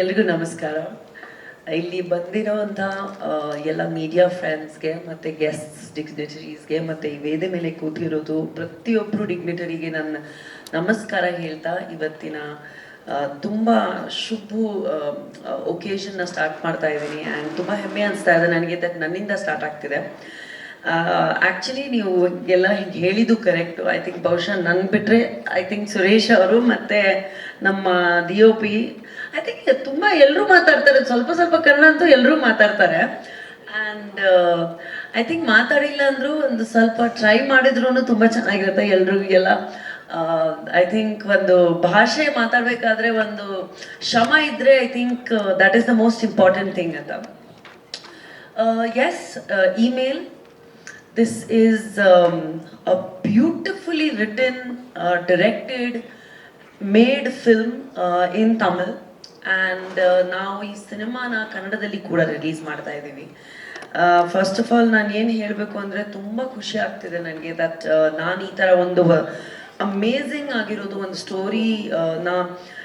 ಎಲ್ರಿಗೂ ನಮಸ್ಕಾರ. ಇಲ್ಲಿ ಬಂದಿರೋಂಥ ಎಲ್ಲ ಮೀಡಿಯಾ ಫ್ರೆಂಡ್ಸ್ಗೆ ಮತ್ತು ಗೆಸ್ಟ್ಸ್ ಡಿಗ್ನಿಟರೀಸ್ಗೆ ಮತ್ತು ಈ ವೇದ ಮೇಲೆ ಕೂತಿರೋದು ಪ್ರತಿಯೊಬ್ಬರು ಡಿಗ್ನಿಟರಿಗೆ ನನ್ನ ನಮಸ್ಕಾರ ಹೇಳ್ತಾ ಇವತ್ತಿನ ತುಂಬ ಶುಭ ಒಕೇಶನ್ನ ಸ್ಟಾರ್ಟ್ ಮಾಡ್ತಾ ಇದ್ದೀನಿ. ಆ್ಯಂಡ್ ತುಂಬ ಹೆಮ್ಮೆ ಅನಿಸ್ತಾ ಇದೆ ನನಗೆ ದಟ್ ನನ್ನಿಂದ ಸ್ಟಾರ್ಟ್ ಆಗ್ತಿದೆ. ಆ್ಯಕ್ಚುಲಿ ನೀವು ಎಲ್ಲ ಹಿಂಗೆ ಹೇಳಿದ್ದು ಕರೆಕ್ಟು ಐ ಥಿಂಕ್ ಬಹುಶಃ ನನ್ನ ಬಿಟ್ಟರೆ ಐ ಥಿಂಕ್ ಸುರೇಶ್ ಅವರು ಮತ್ತು ನಮ್ಮ D O P I think ತುಂಬ ಎಲ್ಲರೂ ಮಾತಾಡ್ತಾರೆ. ಸ್ವಲ್ಪ ಸ್ವಲ್ಪ ಕನ್ನಡ ಅಂತೂ ಎಲ್ಲರೂ ಮಾತಾಡ್ತಾರೆ. ಆ್ಯಂಡ್ ಐ ಥಿಂಕ್ ಮಾತಾಡಿಲ್ಲ ಅಂದರೂ ಒಂದು ಸ್ವಲ್ಪ ಟ್ರೈ ಮಾಡಿದ್ರು ತುಂಬ ಚೆನ್ನಾಗಿರುತ್ತೆ ಎಲ್ರಿಗೆಲ್ಲ. ಐ ಥಿಂಕ್ ಒಂದು ಭಾಷೆ ಮಾತಾಡಬೇಕಾದ್ರೆ ಒಂದು ಶ್ರಮ ಇದ್ರೆ I think that is the most important thing ಅಂತ. Yes Email this is a beautifully written directed made film in uh, Tamil. And ನಾವು ಈ ಸಿನಿಮಾನ ಕನ್ನಡದಲ್ಲಿ ಕೂಡ ರಿಲೀಸ್ ಮಾಡ್ತಾ ಇದ್ದೀವಿ. ಫಸ್ಟ್ ಆಫ್ ಆಲ್ ನಾನು ಏನು ಹೇಳಬೇಕು ಅಂದರೆ ತುಂಬ ಖುಷಿ ಆಗ್ತಿದೆ ನನಗೆ ದಟ್ ನಾನು ಈ ಥರ ಒಂದು ಅಮೇಝಿಂಗ್ ಆಗಿರೋದು ಒಂದು ಸ್ಟೋರಿ ನಾ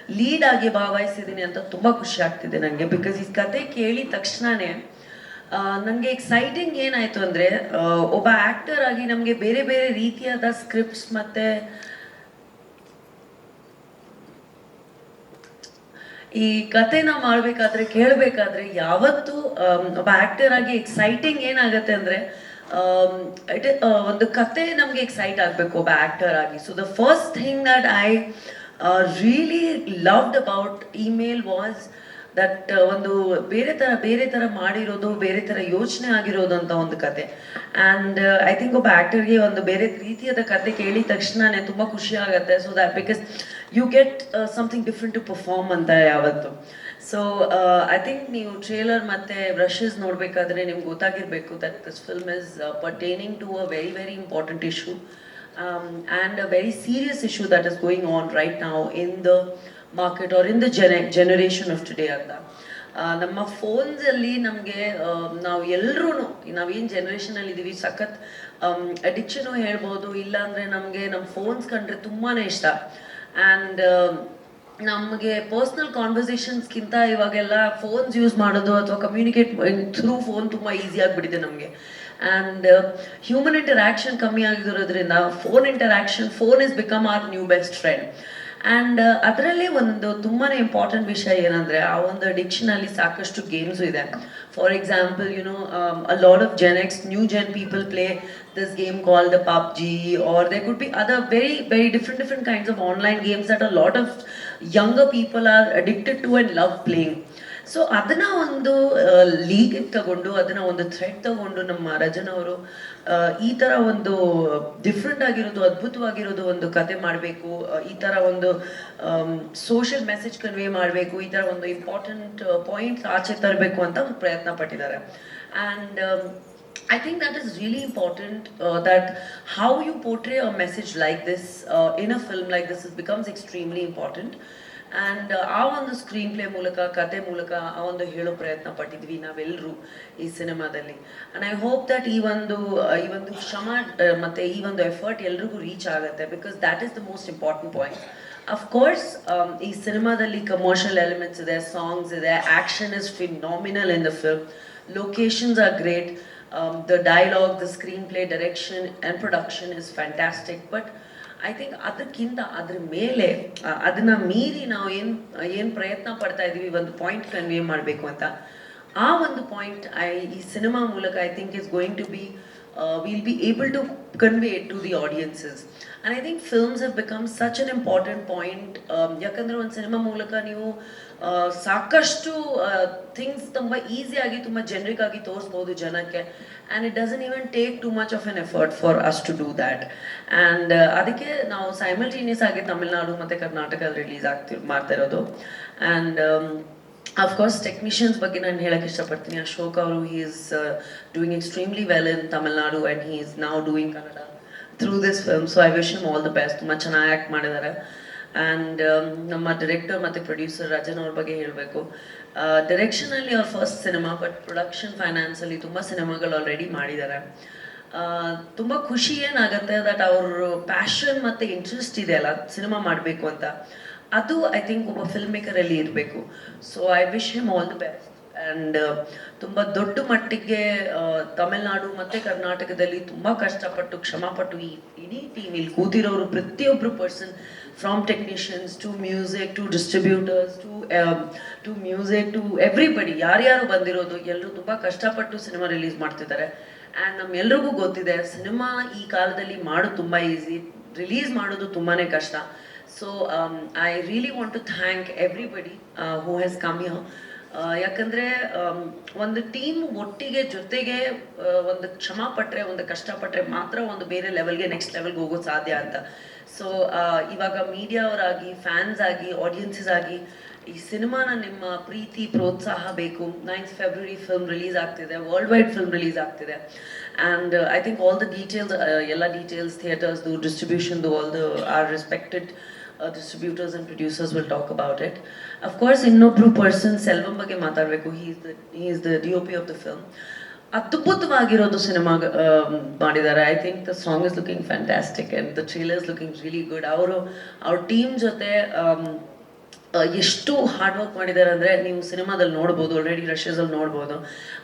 ಲೀಡ್ ಆಗಿ ಭಾಗವಹಿಸಿದ್ದೀನಿ ಅಂತ ತುಂಬ ಖುಷಿ ಆಗ್ತಿದೆ ನನಗೆ ಬಿಕಾಸ್ ಈ ಕತೆ ಕೇಳಿದ ತಕ್ಷಣವೇ ನನಗೆ ಎಕ್ಸೈಟಿಂಗ್ ಏನಾಯಿತು ಅಂದರೆ ಒಬ್ಬ ಆ್ಯಕ್ಟರ್ ಆಗಿ ನಮಗೆ ಬೇರೆ ಬೇರೆ ರೀತಿಯಾದ ಸ್ಕ್ರಿಪ್ಟ್ಸ್ ಮತ್ತು ಈ ಕಥೆನ ಮಾಡ್ಬೇಕಾದ್ರೆ, ಕೇಳಬೇಕಾದ್ರೆ ಯಾವತ್ತು ಒಬ್ಬ ಆಕ್ಟರ್ ಆಗಿ ಎಕ್ಸೈಟಿಂಗ್ ಏನಾಗುತ್ತೆ ಅಂದರೆ ಒಂದು ಕತೆ ನಮಗೆ ಎಕ್ಸೈಟ್ ಆಗಬೇಕು ಒಬ್ಬ ಆಕ್ಟರ್ ಆಗಿ. So the first thing that I really loved about Email was that ಒಂದು ಬೇರೆ ಥರ ಬೇರೆ ಥರ ಮಾಡಿರೋದು, ಬೇರೆ ಥರ ಯೋಚನೆ ಆಗಿರೋದು ಅಂತ ಒಂದು ಕತೆ. ಆ್ಯಂಡ್ ಐ ಥಿಂಕ್ ಒಬ್ಬ ಆ್ಯಕ್ಟರ್ಗೆ ಒಂದು ಬೇರೆ ರೀತಿಯಾದ ಕತೆ ಕೇಳಿದ ತಕ್ಷಣನೇ ತುಂಬ ಖುಷಿ ಆಗುತ್ತೆ. So that because you get something different to perform ಅಂತ ಯಾವತ್ತು. ಸೊ ಐ ಥಿಂಕ್ ನೀವು ಟ್ರೇಲರ್ ಮತ್ತು ಬ್ರಷಸ್ ನೋಡಬೇಕಾದ್ರೆ ನಿಮ್ಗೆ ಗೊತ್ತಾಗಿರಬೇಕು that this film is pertaining to a very very important issue and a very serious issue that is going on right ನಾವು in the market are in the ಜನ generation of today ಅಂತ. ನಮ್ಮ ಫೋನ್ಸಲ್ಲಿ ನಮಗೆ ನಾವು ಎಲ್ಲರೂ ನಾವೇನು ಜನ್ರೇಷನಲ್ಲಿ ಇದ್ದೀವಿ ಸಖತ್ ಅಡಿಕ್ಷನು ಹೇಳ್ಬೋದು, ಇಲ್ಲಾಂದರೆ ನಮಗೆ ನಮ್ಮ ಫೋನ್ಸ್ ಕಂಡ್ರೆ ತುಂಬಾ ಇಷ್ಟ. ಆ್ಯಂಡ್ ನಮಗೆ ಪರ್ಸ್ನಲ್ ಕಾನ್ವರ್ಸೇಷನ್ಸ್ಗಿಂತ ಇವಾಗೆಲ್ಲ ಫೋನ್ಸ್ ಯೂಸ್ ಮಾಡೋದು ಅಥವಾ ಕಮ್ಯುನಿಕೇಟ್ ಥ್ರೂ ಫೋನ್ ತುಂಬ ಈಸಿ ಆಗಿಬಿಟ್ಟಿದೆ ನಮಗೆ. ಆ್ಯಂಡ್ ಹ್ಯೂಮನ್ ಇಂಟರಾಕ್ಷನ್ ಕಮ್ಮಿ ಆಗಿರೋದ್ರಿಂದ phone interaction phone is become our new best friend and ಅದರಲ್ಲಿ ಒಂದು ತುಂಬಾ ಇಂಪಾರ್ಟೆಂಟ್ ವಿಷಯ ಏನಂದರೆ ಆ ಒಂದು ಅಡಿಕ್ಷನಲ್ಲಿ ಸಾಕಷ್ಟು ಗೇಮ್ಸು ಇದೆ. For example you know a lot of Gen X new gen people play this game called the PUBG, or there could be other very, very different, different kinds of online games that a lot of younger people are addicted to and love playing. So ಅದನ್ನ ಒಂದು league ತಗೊಂಡು ಅದನ್ನ ಒಂದು thread ತಗೊಂಡು ನಮ್ಮ ರಜನ್ ಅವರು ಆ, ಈ ತರ ಒಂದು ಡಿಫ್ರೆಂಟ್ ಆಗಿರೋದು ಅದ್ಭುತವಾಗಿರೋದು ಒಂದು ಕತೆ ಮಾಡಬೇಕು ಈ ತರ ಒಂದು ಸೋಷಿಯಲ್ ಮೆಸೇಜ್ ಕನ್ವೆ ಮಾಡಬೇಕು ಈ ತರ ಒಂದು ಇಂಪಾರ್ಟೆಂಟ್ ಪಾಯಿಂಟ್ಸ್ ಆಚೆ ತರಬೇಕು ಅಂತ ಪ್ರಯತ್ನ ಪಟ್ಟಿದ್ದಾರೆ and I think that is really important uh, that how you portray a message like this uh, in a film like this is, becomes extremely important. And ಆ ಒಂದು ಸ್ಕ್ರೀನ್ ಪ್ಲೇ ಮೂಲಕ ಕತೆ ಮೂಲಕ ಆ ಒಂದು ಹೇಳೋ ಪ್ರಯತ್ನ ಪಟ್ಟಿದ್ವಿ ನಾವೆಲ್ಲರೂ ಈ ಸಿನಿಮಾದಲ್ಲಿ. ಆ್ಯಂಡ್ ಐ ಹೋಪ್ ದಟ್ ಈ ಒಂದು ಈ ಒಂದು ಶ್ರಮ ಮತ್ತೆ ಈ ಒಂದು ಎಫರ್ಟ್ ಎಲ್ರಿಗೂ ರೀಚ್ ಆಗುತ್ತೆ because that is the most important point of course ಈ ಸಿನಿಮಾದಲ್ಲಿ ಕಮರ್ಷಿಯಲ್ ಎಲಿಮೆಂಟ್ಸ್ ಇದೆ ಸಾಂಗ್ಸ್ ಇದೆ action is phenomenal in the film locations are great the the dialogue, the screenplay, direction, and production is fantastic. But I think ಅದಕ್ಕಿಂತ ಅದ್ರ ಮೇಲೆ ಅದನ್ನ ಮೀರಿ ನಾವು ಏನು ಏನು ಪ್ರಯತ್ನ ಪಡ್ತಾ ಇದ್ದೀವಿ ಒಂದು ಪಾಯಿಂಟ್ ಕನ್ವೇ ಮಾಡಬೇಕು ಅಂತ ಆ ಒಂದು ಪಾಯಿಂಟ್ ಐ ಈ ಸಿನಿಮಾ ಮೂಲಕ I think is going to be will be able to convey to the audiences and I think films have become such an important point ಯಾಕಂದರೆ ಒಂದು ಸಿನಿಮಾ ಮೂಲಕ ನೀವು ಸಾಕಷ್ಟು ಥಿಂಗ್ಸ್ ತುಂಬ ಈಸಿಯಾಗಿ ತುಂಬ ಜನರಿಕ್ ಆಗಿ ತೋರಿಸ್ಬೋದು ಜನಕ್ಕೆ. And it doesn't even take too much of an effort for us to do that and ಅದಕ್ಕೆ ನಾವು ಸೈಮಲ್ಟೇನಿಯಸ್ ಆಗಿ ತಮಿಳ್ನಾಡು ಮತ್ತು ಕರ್ನಾಟಕ ರಿಲೀಸ್ ಆಗ್ತಿ, ಮಾಡ್ತಾ ಇರೋದು. ಆ್ಯಂಡ್ ಅಫ್ಕೋರ್ಸ್ ಟೆಕ್ನಿಷಿಯನ್ಸ್ ಬಗ್ಗೆ ನಾನು ಹೇಳಕ್ಕೆ ಇಷ್ಟಪಡ್ತೀನಿ. ಅಶೋಕ್ ಅವರು he is doing extremely well in Tamil Nadu and he is ನಾವು doing Kannada through this film so I wish all the best ತುಂಬ ಚೆನ್ನಾಗಿ ಆ್ಯಕ್ಟ್ ಮಾಡಿದ್ದಾರೆ ಆ್ಯಂಡ್ ನಮ್ಮ ಡೈರೆಕ್ಟರ್ ಮತ್ತು ಪ್ರೊಡ್ಯೂಸರ್ ರಜನ್ ಅವ್ರ ಬಗ್ಗೆ ಹೇಳಬೇಕು. ಡೈರೆಕ್ಷನಲ್ಲಿ ಅವ್ರ ಫಸ್ಟ್ ಸಿನಿಮಾ ಬಟ್ ಪ್ರೊಡಕ್ಷನ್ ಫೈನಾನ್ಸಲ್ಲಿ ತುಂಬ ಸಿನಿಮಾಗಳು ಆಲ್ರೆಡಿ ಮಾಡಿದ್ದಾರೆ ತುಂಬ ಖುಷಿ ಏನಾಗುತ್ತೆ ದಟ್ ಅವ್ರ ಪ್ಯಾಷನ್ ಮತ್ತು ಇಂಟ್ರೆಸ್ಟ್ ಇದೆ ಅಲ್ಲ ಸಿನಿಮಾ ಮಾಡಬೇಕು ಅಂತ. ಅದು ಐ ಥಿಂಕ್ ಒಬ್ಬ ಫಿಲ್ಮ್ ಮೇಕರಲ್ಲಿ ಇರಬೇಕು. So I wish him all the best and ತುಂಬ ದೊಡ್ಡ ಮಟ್ಟಿಗೆ ತಮಿಳುನಾಡು ಮತ್ತು ಕರ್ನಾಟಕದಲ್ಲಿ ತುಂಬ ಕಷ್ಟಪಟ್ಟು, ಕ್ಷಮಪಟ್ಟು ಈ, ಇಡೀ ಟೀಮ್ ಇಲ್ಲಿ ಕೂತಿರೋರು ಪ್ರತಿಯೊಬ್ಬರು person from technicians to music to distributors to to music to everybody ಯಾರ್ಯಾರು ಬಂದಿರೋದು ಎಲ್ಲರೂ ತುಂಬ ಕಷ್ಟಪಟ್ಟು ಸಿನಿಮಾ ರಿಲೀಸ್ ಮಾಡ್ತಿದ್ದಾರೆ. ಆ್ಯಂಡ್ ನಮ್ಮೆಲ್ರಿಗೂ ಗೊತ್ತಿದೆ ಸಿನಿಮಾ ಈ ಕಾಲದಲ್ಲಿ ಮಾಡೋದು ತುಂಬ ಈಸಿ ರಿಲೀಸ್ ಮಾಡೋದು ತುಂಬಾ ಕಷ್ಟ. So I really want to thank everybody who has come here ಯಾಕಂದರೆ ಒಂದು ಟೀಮ್ ಒಟ್ಟಿಗೆ ಜೊತೆಗೆ ಒಂದು ಕ್ಷಮ ಪಟ್ಟರೆ ಒಂದು ಕಷ್ಟಪಟ್ಟರೆ ಮಾತ್ರ ಒಂದು ಬೇರೆ ಲೆವೆಲ್ಗೆ ನೆಕ್ಸ್ಟ್ ಲೆವೆಲ್ಗೆ ಹೋಗೋದು ಸಾಧ್ಯ ಅಂತ. ಸೊ ಇವಾಗ ಮೀಡಿಯಾ ಅವರಾಗಿ ಫ್ಯಾನ್ಸ್ ಆಗಿ ಆಡಿಯನ್ಸಸ್ ಆಗಿ, ಈ ಸಿನಿಮಾನ ನಿಮ್ಮ ಪ್ರೀತಿ, ಪ್ರೋತ್ಸಾಹ ಬೇಕು. ನೈನ್ತ್ ಫೆಬ್ರವರಿ ಫಿಲ್ಮ್ ರಿಲೀಸ್ ಆಗ್ತಿದೆ ವರ್ಲ್ಡ್ ವೈಡ್ ಫಿಲ್ಮ್ ರಿಲೀಸ್ ಆಗ್ತಿದೆ and I think all the details ಎಲ್ಲ ಡೀಟೇಲ್ಸ್ ಥಿಯೇಟರ್ಸ್ದು ಡಿಸ್ಟ್ರಿಬ್ಯೂಷನ್ದು all the our respected distributors and producers will talk about it of course ಇನ್ನೊಬ್ರು ಪರ್ಸನ್ ಸೆಲ್ವಂ ಬಗ್ಗೆ ಮಾತಾಡಬೇಕು. He is the he is the D O P of the film ಅದ್ಭುತವಾಗಿರೋದು cinema ಮಾಡಿದ್ದಾರೆ. I think the song is looking fantastic and the trailer is looking really good ಅವರು ಅವ್ರ team ಜೊತೆ ಆ, ಎಷ್ಟು hard work ಮಾಡಿದ್ದಾರೆ ಅಂದರೆ ನೀವು ಸಿನಿಮಾದಲ್ಲಿ ನೋಡ್ಬೋದು ಆಲ್ರೆಡಿ ರಷ್ಯಾಸಲ್ಲಿ ನೋಡ್ಬೋದು.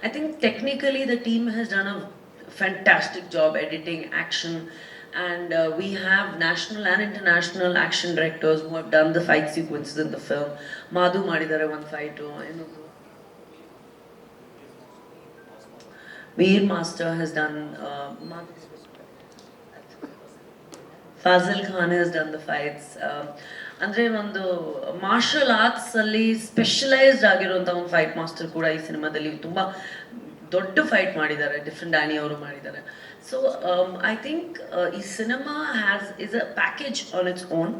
I think technically the team has done a fantastic job editing action and uh, we have national and international action directors who have done the fight sequences in the film. Madhu ಮಾಡಿದ್ದಾರೆ ಒಂದು fight ಇನ್ನೊಬ್ರು Veer master has done uh, Ma- Fazil Khan has done the fights ಅಂದರೆ ಒಂದು marshal ಆರ್ಟ್ಸಲ್ಲಿ specialised ಆಗಿರುವಂಥ ಒಂದು fight master ಕೂಡ ಈ ಸಿನಿಮಾದಲ್ಲಿ ತುಂಬ ದೊಡ್ಡ ಫೈಟ್ ಮಾಡಿದ್ದಾರೆ. ಡಿಫ್ರೆಂಟ್ ಡ್ಯಾನಿ ಅವರು ಮಾಡಿದ್ದಾರೆ. ಸೊ ಐ ಥಿಂಕ್ ಈ cinema has is a package on it's own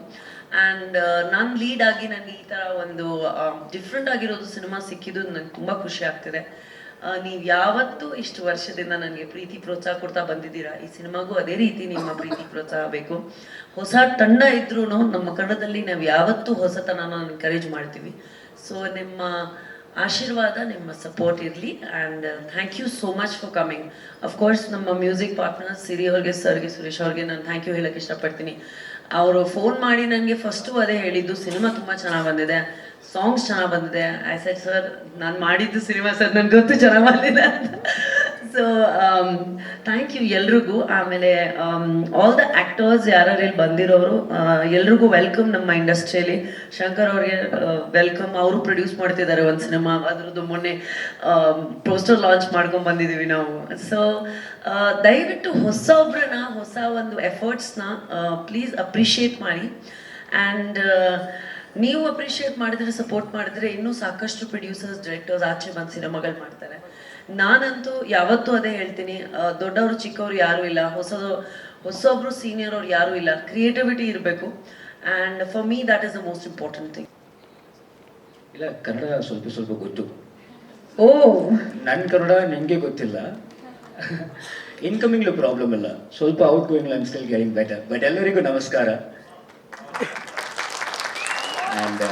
and ನಾನು ಲೀಡ್ ಆಗಿ ನನಗೆ ಈ ಥರ ಒಂದು ಡಿಫ್ರೆಂಟ್ ಆಗಿರೋದು ಸಿನಿಮಾ ಸಿಕ್ಕಿದ್ದು ನನಗೆ ತುಂಬ ಖುಷಿ ಆಗ್ತಿದೆ. ನೀವು ಯಾವತ್ತೂ ಇಷ್ಟು ವರ್ಷದಿಂದ ನನಗೆ ಪ್ರೀತಿ ಪ್ರೋತ್ಸಾಹ ಕೊಡ್ತಾ ಬಂದಿದ್ದೀರಾ? ಈ ಸಿನಿಮಾಗೂ ಅದೇ ರೀತಿ ನಿಮ್ಮ ಪ್ರೀತಿ ಪ್ರೋತ್ಸಾಹ ಬೇಕು. ಹೊಸ ತಂಡ ಇದ್ರೂ ನಮ್ಮ ಕನ್ನಡದಲ್ಲಿ ನಾವು ಯಾವತ್ತೂ ಹೊಸತನನ ಎನ್ಕರೇಜ್ ಮಾಡ್ತೀವಿ. ಸೊ ನಿಮ್ಮ ಆಶೀರ್ವಾದ, ನಿಮ್ಮ ಸಪೋರ್ಟ್ ಇರಲಿ. And thank you so much for coming of course ನಮ್ಮ ಮ್ಯೂಸಿಕ್ ಪಾರ್ಟ್ನರ್ ಸಿರಿ ಅವ್ರಿಗೆ, ಸರ್ಗೆ, ಸುರೇಶ್ ಅವ್ರಿಗೆ ನಾನು ಥ್ಯಾಂಕ್ ಯು ಹೇಳಕ್ಕೆ ಇಷ್ಟಪಡ್ತೀನಿ. ಅವರು ಫೋನ್ ಮಾಡಿ ನನಗೆ ಫಸ್ಟು ಅದೇ ಹೇಳಿದ್ದು ಸಿನಿಮಾ ತುಂಬ ಚೆನ್ನಾಗಿ ಬಂದಿದೆ. ಸಾಂಗ್ಸ್ ಚೆನ್ನಾಗಿ ಬಂದಿದೆ. ಐ ಸೆಟ್ ಸರ್ ನಾನು ಮಾಡಿದ್ದು ಸಿನಿಮಾ ಸರ್ ನನಗೆ ಗೊತ್ತು ಚೆನ್ನಾಗಿ ಬಂದಿದೆ ಅಂತ. ಸೊ ಥ್ಯಾಂಕ್ ಯು ಎಲ್ರಿಗೂ. ಆಮೇಲೆ ಆಲ್ ದ ಆ್ಯಕ್ಟರ್ಸ್ ಯಾರ್ಯಾರು ಇಲ್ಲಿ ಬಂದಿರೋರು ಎಲ್ರಿಗೂ ವೆಲ್ಕಮ್ ನಮ್ಮ ಇಂಡಸ್ಟ್ರಿಯಲ್ಲಿ ಶಂಕರ್ ಅವ್ರಿಗೆ ವೆಲ್ಕಮ್ ಅವರು ಪ್ರೊಡ್ಯೂಸ್ ಮಾಡ್ತಿದ್ದಾರೆ ಒಂದು ಸಿನಿಮಾ ಅದರದ್ದು ಮೊನ್ನೆ ಪೋಸ್ಟರ್ ಲಾಂಚ್ ಮಾಡ್ಕೊಂಡು ಬಂದಿದ್ದೀವಿ ನಾವು. ಸೊ ದಯವಿಟ್ಟು ಹೊಸ ಒಬ್ಬರನ್ನ ಹೊಸ ಒಂದು ಎಫರ್ಟ್ಸ್ನ ಪ್ಲೀಸ್ ಅಪ್ರಿಷಿಯೇಟ್ ಮಾಡಿ. ಆ್ಯಂಡ್ ನೀವು ಅಪ್ರಿಷಿಯೇಟ್ ಮಾಡಿದ್ರೆ ಸಪೋರ್ಟ್ ಮಾಡಿದ್ರೆ ಇನ್ನೂ ಸಾಕಷ್ಟು ಪ್ರೊಡ್ಯೂಸರ್ಸ್ ಡೈರೆಕ್ಟರ್ಸ್ ಆಚೆ ಬಂದು ಸಿನಿಮಾಗಳು ಮಾಡ್ತಾರೆ. ನಾನಂತೂ ಯಾವತ್ತೂ ಅದೇ ಹೇಳ್ತೀನಿ ದೊಡ್ಡವರು ಚಿಕ್ಕವರು ಯಾರೂ ಇಲ್ಲ ಹೊಸದು ಹೊಸೊಬ್ರು ಸೀನಿಯರ್ ಅವ್ರು ಯಾರೂ ಇಲ್ಲ ಕ್ರಿಯೇಟಿವಿಟಿ ಇರಬೇಕು. And for me that is the most important thing ಇಲ್ಲ ಕನ್ನಡ ಸ್ವಲ್ಪ ಸ್ವಲ್ಪ ಗೊತ್ತು. ಓ! ನನ್ನ ಕನ್ನಡ ನಿಮಗೆ ಗೊತ್ತಿಲ್ಲ. ಇನ್ಕಮಿಂಗ್ಲು ಪ್ರಾಬ್ಲಮ್ ಇಲ್ಲ. ಸ್ವಲ್ಪ outgoing I'm still getting better but ಎಲ್ಲರಿಗೂ ನಮಸ್ಕಾರ. ಆ್ಯಂಡ್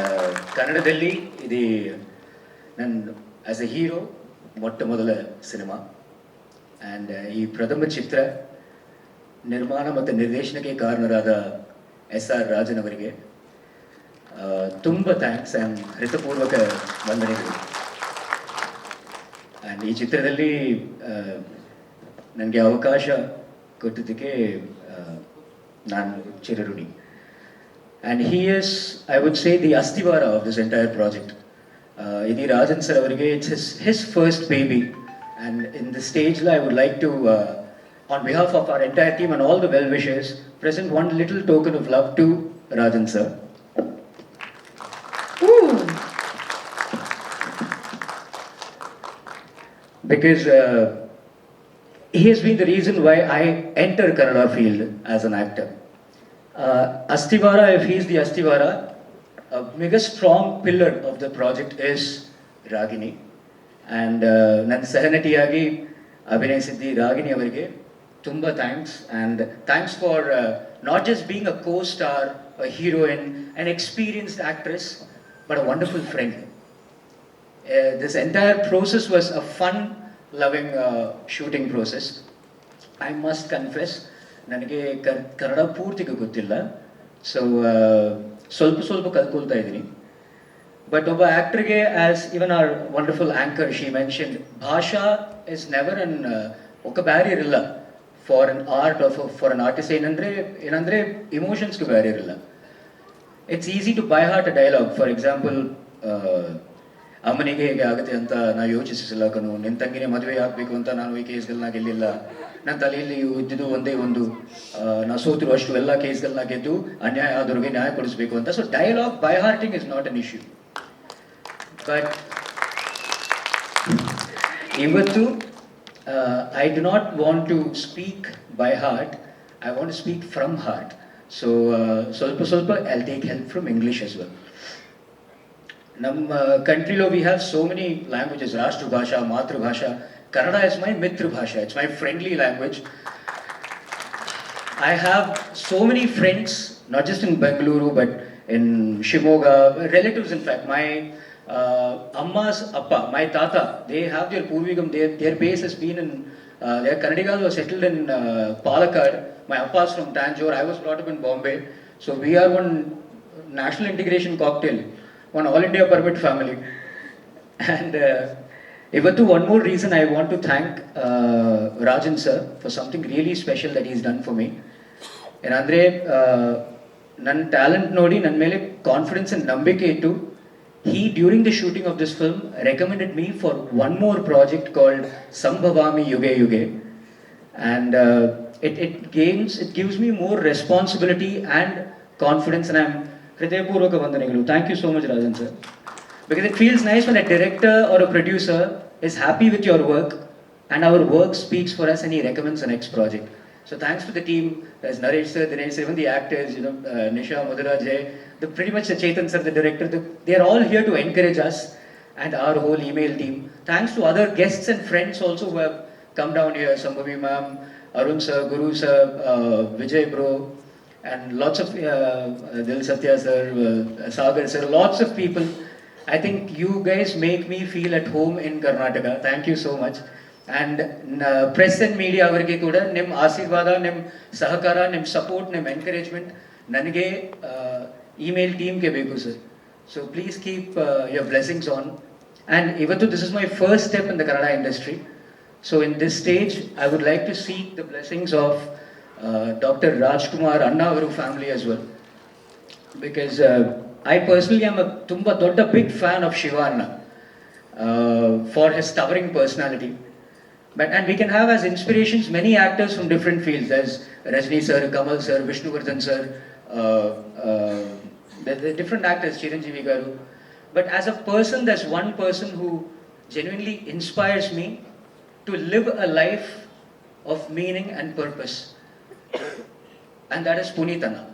ಕನ್ನಡದಲ್ಲಿ ಇದು ನನ್ನ ಆಸ್ ಎ ಹೀರೋ ಮೊಟ್ಟ ಮೊದಲ ಸಿನಿಮಾ. ಆ್ಯಂಡ್ ಈ ಪ್ರಥಮ ಚಿತ್ರ ನಿರ್ಮಾಣ ಮತ್ತು ನಿರ್ದೇಶನಕ್ಕೆ ಕಾರಣರಾದ ಎಸ್ ಆರ್ ರಾಜನ್ ಅವರಿಗೆ ತುಂಬ ಥ್ಯಾಂಕ್ಸ್ ಆ್ಯಂಡ್ ಹೃತಪೂರ್ವಕ ವಂದನೆಗಳು. ಆ್ಯಂಡ್ ಈ ಚಿತ್ರದಲ್ಲಿ ನನಗೆ ಅವಕಾಶ ಕೊಟ್ಟಿದ್ದಕ್ಕೆ ನಾನು ಚಿರಋಣಿ. And he is I would say the ಅಸ್ತಿವಾರ of this entire project ಇದು ರಾಜನ್ ಸರ್ ಅವರಿಗೆ it's his his first baby and in the stage I would like to on behalf of our entire team and all the well wishes present one little token of love to Rajan sir because uh, he has been the reason why I enter Kannada field as an actor. Uh, Astivara, if he is the Astivara, a mega strong pillar of the project is Ragini. And ನನ್ನ ಸಹನಟಿಯಾಗಿ ಅಭಿನಯಿಸಿದ್ದಿ ರಾಗಿಣಿ ಅವರಿಗೆ ತುಂಬ thanks and thanks for not just being a co star a heroine and experienced actress but a wonderful friend this entire process process a fun loving shooting process I process. Confess ನನಗೆ ಕನ್ನಡ ಪೂರ್ತಿಗೆ ಗೊತ್ತಿಲ್ಲ so ಸ್ವಲ್ಪ ಸ್ವಲ್ಪ ಕಲ್ತ್ಕೊಳ್ತಾ ಇದ್ದೀನಿ. But ಒಬ್ಬ ಆಕ್ಟರ್ಗೆ as even or wonderful anchor she mention ಭಾಷಾ is never an ಒಕ್ಕ barrier ಇಲ್ಲ. For an art of for an artist ಏನಂದ್ರೆ ಏನಂದ್ರೆ ಇಮೋಷನ್ಸ್ಗೆ ಬ್ಯಾರಿಯರ್ ಇಲ್ಲ. It's easy to by heart a dialogue for example ಅಮ್ಮನಿಗೆ ಹೇಗೆ ಆಗುತ್ತೆ ಅಂತ ನಾ ಯೋಚಿಸಿಲ್ಲ ಕಣು ನಿನ್ನ ತಂಗಿನೇ ಮದುವೆ ಆಗಬೇಕು ಅಂತ ನಾನು ಈ ಕೇಸ್ಗಳನ್ನ ಗೆಲ್ಲಿಲ್ಲ. ನನ್ನ ತಲೆಯಲ್ಲಿ ಇದ್ದಿದ್ದು ಒಂದೇ ಒಂದು ನಾ ಸೋತಿರು ಅಷ್ಟು ಎಲ್ಲ ಕೇಸ್ಗಳನ್ನ ಗೆದ್ದು ಅನ್ಯಾಯ ಆದವ್ರಿಗೆ ನ್ಯಾಯ ಕೊಡಿಸ್ಬೇಕು ಅಂತ. So dialogue by hearting is not an issue but ಇವತ್ತು I do not want to speak by heart I want speak from heart so ಸ್ವಲ್ಪ ಸ್ವಲ್ಪ I take help from English as well ನಮ್ಮ ಕಂಟ್ರಿಲೋ we have so many languages ರಾಷ್ಟ್ರ ಭಾಷಾ ಮಾತೃಭಾಷಾ Kannada is my ಮಿತ್ರ ಭಾಷಾ it's my friendly language I have so many friends, not just in Bengaluru, but in Shimoga, relatives in fact. My uh, Amma's Appa, my Tata, they have their Purvigam, their, their base has been in, uh, their Kannadigas were settled in uh, Palakkad. My Appa's from Tanjore, I was brought up in Bombay. So we are one national integration cocktail, one all India permit family. And uh, ಇವತ್ತು one more reason I want to thank Rajan sir for something really special that is done for me ಏನಂದರೆ ನನ್ನ talent ನೋಡಿ ನನ್ನ ಮೇಲೆ confidence and ನಂಬಿಕೆ ಇಟ್ಟು he during the shooting of this film recommended me for one more project called Sambhavami Yuge Yuge and uh, it, it gains it gives me more responsibility and confidence and i'm Hridayapurvaka Vandanagalu. Thank you so much, Rajan sir. Because it feels nice when a director or a producer is happy with your work and our work speaks for us and he recommends the next project. So thanks to the team, as Naresh sir, Dinesh sir, even the actors, you know, uh, Nisha, Madhura, Jay, the, pretty much the Chetan sir, the director, they are all here to encourage us and our whole email team. Thanks to other guests and friends also who have come down here, Sambhavi ma'am, Arun sir, Guru sir, uh, Vijay bro, and lots of uh, uh, Dil Satya sir, uh, Sagar sir, lots of people. I think you guys make me feel at home in Karnataka. Thank you so much. And uh, press and media ಅವರಿಗೆ ಕೂಡ ನಿಮ್ಮ ಆಶೀರ್ವಾದ ನಿಮ್ಮ ಸಹಕಾರ ನಿಮ್ಮ support ನಿಮ್ಮ encouragement ನನಗೆ email ಟೀಮ್ಗೆ ಬೇಕು sir so please keep your blessings on and ಇವತ್ತು this is my first step in the Kannada industry So in this stage, I would like to seek the blessings of uh, Dr. Rajkumar Anna Avaru family as well. Because uh, I personally am a tumba dodda big fan of Shiva uh, for his towering personality. But and we can have as inspirations many actors from different fields. There's Rajni sir, Kamal sir, Vishnuvardhan sir, uh, uh, different actors, Chiranjeevi Garu. But as a person, there's one person who genuinely inspires me to live a life of meaning and purpose and that is Puneet Anna.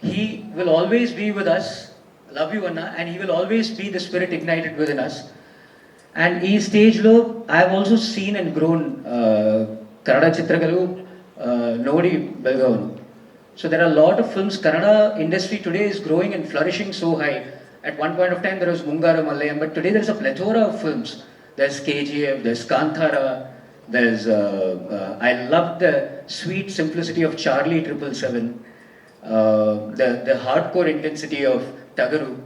He will always be with us. Love you, Anna. And he will always be the spirit ignited within us. And he stage lo, I have also seen and grown uh, Chitragalu uh, Nodi Belgavanu. So there are a lot of films. Kannada industry today is growing and flourishing so high. At one point of time there was Mungara Malayam, but today there's a plethora of films. There's KGF, there's Kantara, there's, uh, uh, I love the sweet simplicity of Charlie Triple Seven, uh, the, the hardcore intensity of Tagaru,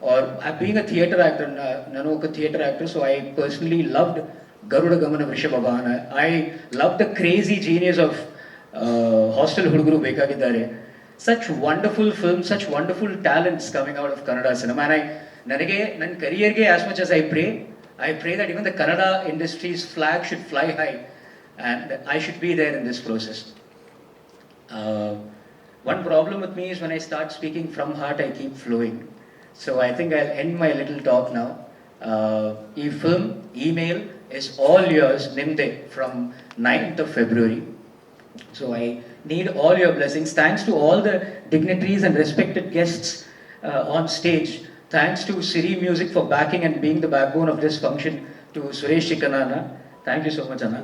or uh, being a theatre actor, uh, Nano a theatre actor, so I personally loved Garuda Gamana Vrishabhavana. I love the crazy genius of uh, Hostel Huduguru Bekagidare. Such wonderful films, such wonderful talents coming out of Kannada cinema. And I, ನನಗೆ ನನ್ನ ಕರಿಯರ್ಗೆ as much as I pray, I pray that even the Kannada industry's flag should fly high and I should be there in this process. Uh, one problem with me is when I start speaking from heart, I keep flowing. So I think I'll end my little talk now. Uh, e-film, email is all yours, Nimde, from 9th of February. So I need all your blessings. Thanks to all the dignitaries and respected guests uh, on stage. Thanks to Siri Music for backing and being the backbone of this function. To Suresh Chikanana. Thank you so much, Anna.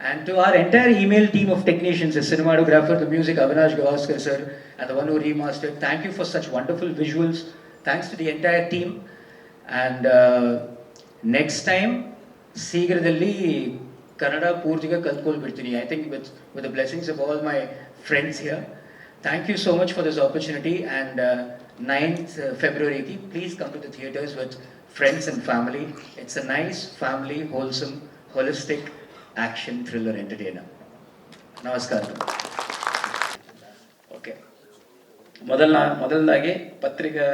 And to our entire email team of technicians, the cinematographer, the music, Avinash Gavaskar sir, and the one who remastered. Thank you for such wonderful visuals. Thanks to the entire team. And uh, next time, ಶೀಘ್ರದಲ್ಲಿ Kannada ಪೂರ್ತಿಗೆ ಕಲ್ತ್ಕೊಳ್ಬಿಡ್ತೀನಿ I think with with the blessings of all my friends here thank you so much for this opportunity. And uh, 9th uh, February, please come to the theatres with friends and family. It's a nice, family, wholesome, holistic action thriller entertainer. ನಮಸ್ಕಾರ Okay. ಮೊದಲ ಮೊದಲದಾಗಿ ಪತ್ರಿಕಾ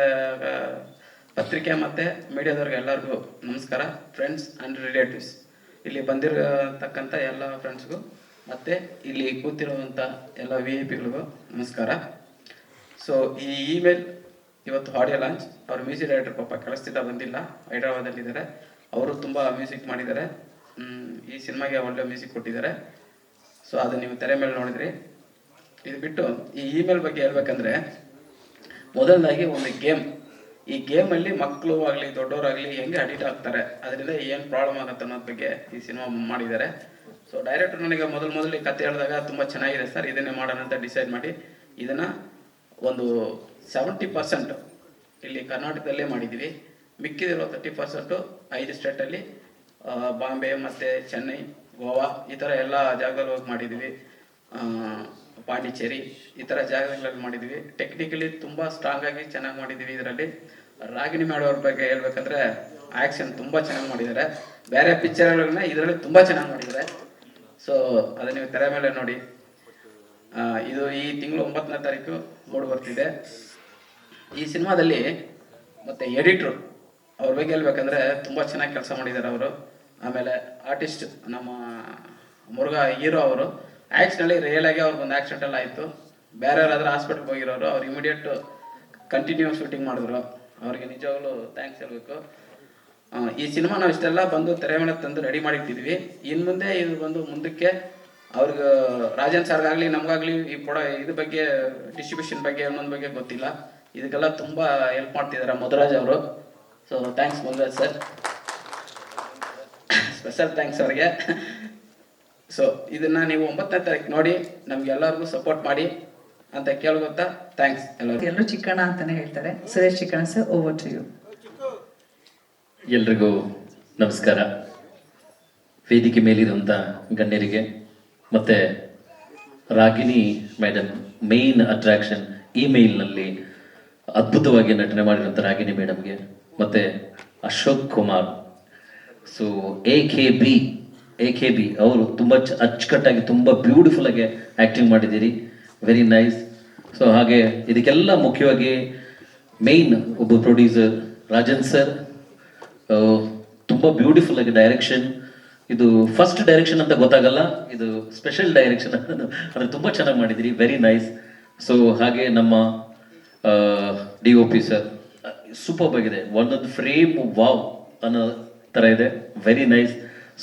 ಪತ್ರಿಕೆ ಮತ್ತು ಮೀಡಿಯಾದವ್ರಿಗೆ ಎಲ್ಲರಿಗೂ ನಮಸ್ಕಾರ friends and relatives ಇಲ್ಲಿ ಬಂದಿರತಕ್ಕಂಥ ಎಲ್ಲ ಫ್ರೆಂಡ್ಸ್ಗೂ ಮತ್ತು ಇಲ್ಲಿ ಕೂತಿರುವಂಥ ಎಲ್ಲ ವಿ ಐ ಪಿಗಳಿಗೂ ನಮಸ್ಕಾರ ಸೊ ಈ ಇಮೇಲ್ ಇವತ್ತು ಆಡಿಯೋ ಲಾಂಚ್ ಅವರು ಮ್ಯೂಸಿಕ್ ಡೈರೆಕ್ಟರ್ ಪಾಪ ಕೆಲಸದಿಂದ ಬಂದಿಲ್ಲ. ಹೈದರಾಬಾದಲ್ಲಿದ್ದಾರೆ. ಅವರು ತುಂಬ ಮ್ಯೂಸಿಕ್ ಮಾಡಿದ್ದಾರೆ. ಈ ಸಿನಿಮಾಗೆ ಒಳ್ಳೆ ಮ್ಯೂಸಿಕ್ ಕೊಟ್ಟಿದ್ದಾರೆ. ಸೊ ಅದು ನೀವು ತೆರೆ ಮೇಲೆ ನೋಡಿದ್ರಿ. ಇದು ಬಿಟ್ಟು ಈ ಇಮೇಲ್ ಬಗ್ಗೆ ಹೇಳ್ಬೇಕಂದ್ರೆ ಮೊದಲದಾಗಿ ಒಂದು ಗೇಮ್ ಈ ಗೇಮಲ್ಲಿ ಮಕ್ಕಳು ಆಗಲಿ, ದೊಡ್ಡವರಾಗಲಿ ಹೆಂಗೆ ಅಡಿಕ್ಟ್ ಆಗ್ತಾರೆ, ಅದರಿಂದ ಏನು ಪ್ರಾಬ್ಲಮ್ ಆಗುತ್ತೆ ಅನ್ನೋದ್ರ ಬಗ್ಗೆ ಈ ಸಿನಿಮಾ ಮಾಡಿದ್ದಾರೆ. ಸೊ ಡೈರೆಕ್ಟರ್ ನನಗೆ ಮೊದಲು ಮೊದಲು ಕತೆ ಹೇಳಿದಾಗ ತುಂಬ ಚೆನ್ನಾಗಿದೆ ಸರ್. ಇದನ್ನೇ ಮಾಡೋಣ ಅಂತ ಡಿಸೈಡ್ ಮಾಡಿ. ಇದನ್ನು ಒಂದು ಸೆವೆಂಟಿ ಪರ್ಸೆಂಟ್ ಇಲ್ಲಿ ಕರ್ನಾಟಕದಲ್ಲೇ ಮಾಡಿದ್ದೀವಿ. ಮಿಕ್ಕಿದಿರೋ ತರ್ಟಿ ಪರ್ಸೆಂಟು ಐದು ಸ್ಟೇಟಲ್ಲಿ ಬಾಂಬೆ ಮತ್ತು ಚೆನ್ನೈ, ಗೋವಾ ಈ ಥರ ಎಲ್ಲ ಜಾಗದಲ್ಲಿ ಹೋಗಿ ಮಾಡಿದ್ದೀವಿ. ಪಾಂಡಿಚೇರಿ ಈ ಥರ ಜಾಗಗಳಲ್ಲಿ ಮಾಡಿದ್ದೀವಿ. ಟೆಕ್ನಿಕಲಿ ತುಂಬ ಸ್ಟ್ರಾಂಗ್ ಆಗಿ ಚೆನ್ನಾಗಿ ಮಾಡಿದ್ದೀವಿ ಇದರಲ್ಲಿ. ರಾಗಿಣಿ ಮಾಡೋರ ಬಗ್ಗೆ ಹೇಳ್ಬೇಕಂದ್ರೆ ಆ್ಯಕ್ಷನ್ ತುಂಬ ಚೆನ್ನಾಗಿ ಮಾಡಿದ್ದಾರೆ. ಬೇರೆ ಪಿಕ್ಚರ್ಗಳನ್ನ ಇದರಲ್ಲಿ ತುಂಬ ಚೆನ್ನಾಗಿ ಮಾಡಿದ್ದಾರೆ. ಸೊ ಅದನ್ನ ನೀವು ತೆರೆ ಮೇಲೆ ನೋಡಿ. ಇದು ಈ ತಿಂಗಳು ಒಂಬತ್ತನೇ ತಾರೀಕು ಮೂಡಿ ಬರ್ತಿದೆ. ಈ ಸಿನಿಮಾದಲ್ಲಿ ಮತ್ತೆ ಎಡಿಟ್ರು ಅವ್ರ ಬಗ್ಗೆ ಹೇಳ್ಬೇಕಂದ್ರೆ ತುಂಬ ಚೆನ್ನಾಗಿ ಕೆಲಸ ಮಾಡಿದ್ದಾರೆ ಅವರು. ಆಮೇಲೆ ಆರ್ಟಿಸ್ಟ್ ನಮ್ಮ ಮುರುಘಾ ಹೀರೋ ಅವರು. ಆ್ಯಕ್ಸಿಡೆಂಟಲ್ಲಿ ರಿಯಲ್ ಆಗಿ ಆಕ್ಸಿಡೆಂಟ್ ಎಲ್ಲ ಆಯಿತು. ಬೇರೆ ಯಾರಾದರೂ ಹಾಸ್ಪಿಟ್ಲ್ಗೆ ಹೋಗಿರೋರು. ಅವ್ರು ಇಮಿಡಿಯೇಟ್ ಕಂಟಿನ್ಯೂ ಶೂಟಿಂಗ್ ಮಾಡಿದ್ರು. ಅವ್ರಿಗೆ ನಿಜವಾಗ್ಲೂ ಥ್ಯಾಂಕ್ಸ್ ಹೇಳಬೇಕು. ಈ ಸಿನಿಮಾ ನಾವು ಇಷ್ಟೆಲ್ಲ ಬಂದು ತೆರೆ ಮೇಲೆ ತಂದು ರೆಡಿ ಮಾಡಿಟ್ಟಿದ್ವಿ. ಇನ್ನು ಮುಂದೆ ಇದು ಬಂದು ಮುಂದಕ್ಕೆ ಅವ್ರಿಗೆ ರಾಜನ್ ಸರ್ಗಾಗಲಿ, ನಮಗಾಗಲಿ ಈ ಪೊಡ ಇದ್ರ ಬಗ್ಗೆ ಡಿಸ್ಟ್ರಿಬ್ಯೂಷನ್ ಬಗ್ಗೆ, ಇನ್ನೊಂದು ಬಗ್ಗೆ ಗೊತ್ತಿಲ್ಲ. ಇದಕ್ಕೆಲ್ಲ ತುಂಬ ಹೆಲ್ಪ್ ಮಾಡ್ತಿದ್ದಾರೆ ಮಧುರಾಜ್ ಅವರು. So thanks Madhuraj sir special thanks ಅವ್ರಿಗೆ. ಸೊ ಇದನ್ನ ನೀವು ಒಂಬತ್ತನೇ ತಾರೀಕು ನೋಡಿ ನಮ್ಗೆ ಎಲ್ಲರಿಗೂ ಸಪೋರ್ಟ್ ಮಾಡಿ ಅಂತ ಕೇಳ್ಕೊತಾ ಥ್ಯಾಂಕ್ಸ್ ಎಲ್ಲರಿಗೂ. ಎಲ್ಲರೂ ಚಿಕ್ಕಣ್ಣ ಅಂತಾನೆ ಹೇಳ್ತಾರೆ. Suresh Chikkanna sir over to you ಎಲ್ರಿಗೂ ನಮಸ್ಕಾರ. ವೇದಿಕೆ ಮೇಲಿರುವಂಥ ಗಣ್ಯರಿಗೆ ಮತ್ತು ರಾಗಿಣಿ ಮೇಡಮ್ ಮೇನ್ ಅಟ್ರಾಕ್ಷನ್ ಇಮೇಲ್ನಲ್ಲಿ ಅದ್ಭುತವಾಗಿ ನಟನೆ ಮಾಡಿರುವಂಥ ರಾಗಿಣಿ ಮೇಡಮ್ಗೆ. ಮತ್ತು Ashok Kumar. So A K B A K B ಅವರು ತುಂಬ ಅಚ್ಚುಕಟ್ಟಾಗಿ ತುಂಬ ಬ್ಯೂಟಿಫುಲ್ ಆಗಿ ಆ್ಯಕ್ಟಿಂಗ್ ಮಾಡಿದ್ದೀರಿ. ವೆರಿ ನೈಸ್ ಸೊ ಹಾಗೆ ಇದಕ್ಕೆಲ್ಲ ಮುಖ್ಯವಾಗಿ ಮೇಯ್ನ್ ಒಬ್ಬ ಪ್ರೊಡ್ಯೂಸರ್ ರಾಜನ್ ಸರ್ ತುಂಬ ಬ್ಯೂಟಿಫುಲ್ ಆಗಿ ಡೈರೆಕ್ಷನ್ ಇದು ಫಸ್ಟ್ ಡೈರೆಕ್ಷನ್ ಅಂತ ಗೊತ್ತಾಗಲ್ಲ, ಇದು ಸ್ಪೆಷಲ್ ಡೈರೆಕ್ಷನ್ ಅಂದರೆ ತುಂಬ ಚೆನ್ನಾಗಿ ಮಾಡಿದಿರಿ ವೆರಿ ನೈಸ್ ಸೊ ಹಾಗೆ ನಮ್ಮ D O P sir. Super ಆಗಿದೆ ಒಂದೊಂದು ಫ್ರೇಮ್ ವಾವ್ ಅನ್ನೋ ಥರ ಇದೆ. ವೆರಿ ನೈಸ್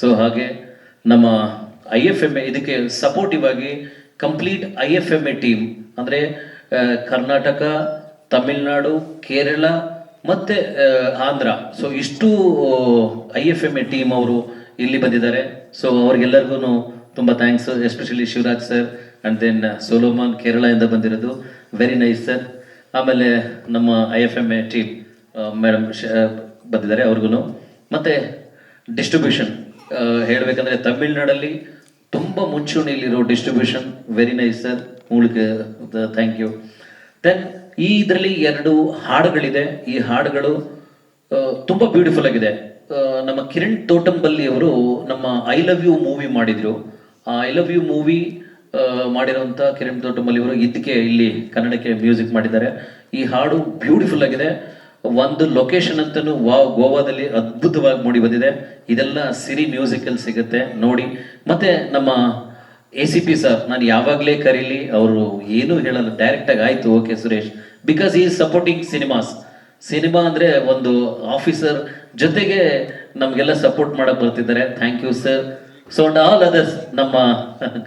ಸೊ ಹಾಗೆ ನಮ್ಮ ಐ ಎಫ್ ಎಂ ಎ ಇದಕ್ಕೆ ಸಪೋರ್ಟಿವ್ ಆಗಿ complete I F M A team ಅಂದರೆ ಕರ್ನಾಟಕ, ತಮಿಳ್ನಾಡು, ಕೇರಳ, ಮತ್ತು ಆಂಧ್ರ. ಸೊ ಇಷ್ಟು I F M A team ಅವರು ಇಲ್ಲಿ ಬಂದಿದ್ದಾರೆ. ಸೊ ಅವ್ರಿಗೆಲ್ಲರಿಗೂ ತುಂಬ thanks especially Shivraj sir and then Solomon ಕೇರಳದಿಂದ ಬಂದಿರೋದು. ವೆರಿ ನೈಸ್ ಸರ್ ಆಮೇಲೆ ನಮ್ಮ I F M A team madam ಬಂದಿದ್ದಾರೆ ಅವ್ರಿಗೂ ಮತ್ತು ಡಿಸ್ಟ್ರಿಬ್ಯೂಷನ್ ಹೇಳಬೇಕಂದ್ರೆ ತಮಿಳ್ನಾಡಲ್ಲಿ ತುಂಬ ಮುಂಚೂಣಿಯಲ್ಲಿರೋ ಡಿಸ್ಟ್ರಿಬ್ಯೂಷನ್ ವೆರಿ ನೈಸ್ ಸರ್ ಮೂಲಕ ಥ್ಯಾಂಕ್ ಯು ದೆನ್ ಈ ಇದರಲ್ಲಿ ಎರಡು ಹಾಡುಗಳಿದೆ. ಈ ಹಾಡುಗಳು ತುಂಬ ಬ್ಯೂಟಿಫುಲ್ ಆಗಿದೆ. ನಮ್ಮ ಕಿರಣ್ ತೋಟಂಬಲ್ಲಿ ಅವರು ನಮ್ಮ ಐ ಲವ್ ಯು ಮೂವಿ ಮಾಡಿದರು. ಆ ಐ ಲವ್ ಯು ಮೂವಿ ಮಾಡಿರುವಂತ ಕಿರಣ್ ದೊಡ್ಡ ಅವರು ಇದಕ್ಕೆ ಇಲ್ಲಿ ಕನ್ನಡಕ್ಕೆ ಮ್ಯೂಸಿಕ್ ಮಾಡಿದ್ದಾರೆ. ಈ ಹಾಡು ಬ್ಯೂಟಿಫುಲ್ ಆಗಿದೆ. ಒಂದು ಲೊಕೇಶನ್ ಅಂತಲೂ ವಾ, ಗೋವಾದಲ್ಲಿ ಅದ್ಭುತವಾಗಿ ಮೂಡಿ ಬಂದಿದೆ. ಇದೆಲ್ಲ ಸಿರಿ ಮ್ಯೂಸಿಕಲ್ ಸಿಗುತ್ತೆ, ನೋಡಿ. ಮತ್ತೆ ನಮ್ಮ ಎ ಸಿ ಪಿ ಸರ್, ನಾನು ಯಾವಾಗಲೇ ಕರೀಲಿ, ಅವರು ಏನೂ ಹೇಳಲ್ಲ ಡೈರೆಕ್ಟ್ ಆಗಿ ಆಯ್ತು, ಓಕೆ ಸುರೇಶ್. ಬಿಕಾಸ್ ಈ ಸಪೋರ್ಟಿಂಗ್ ಸಿನಿಮಾಸ್ ಸಿನಿಮಾ ಅಂದ್ರೆ ಒಂದು ಆಫೀಸರ್ ಜೊತೆಗೆ ನಮಗೆಲ್ಲ ಸಪೋರ್ಟ್ ಮಾಡಕ್ ಬರ್ತಿದ್ದಾರೆ. Thank you sir so and all others ನಮ್ಮ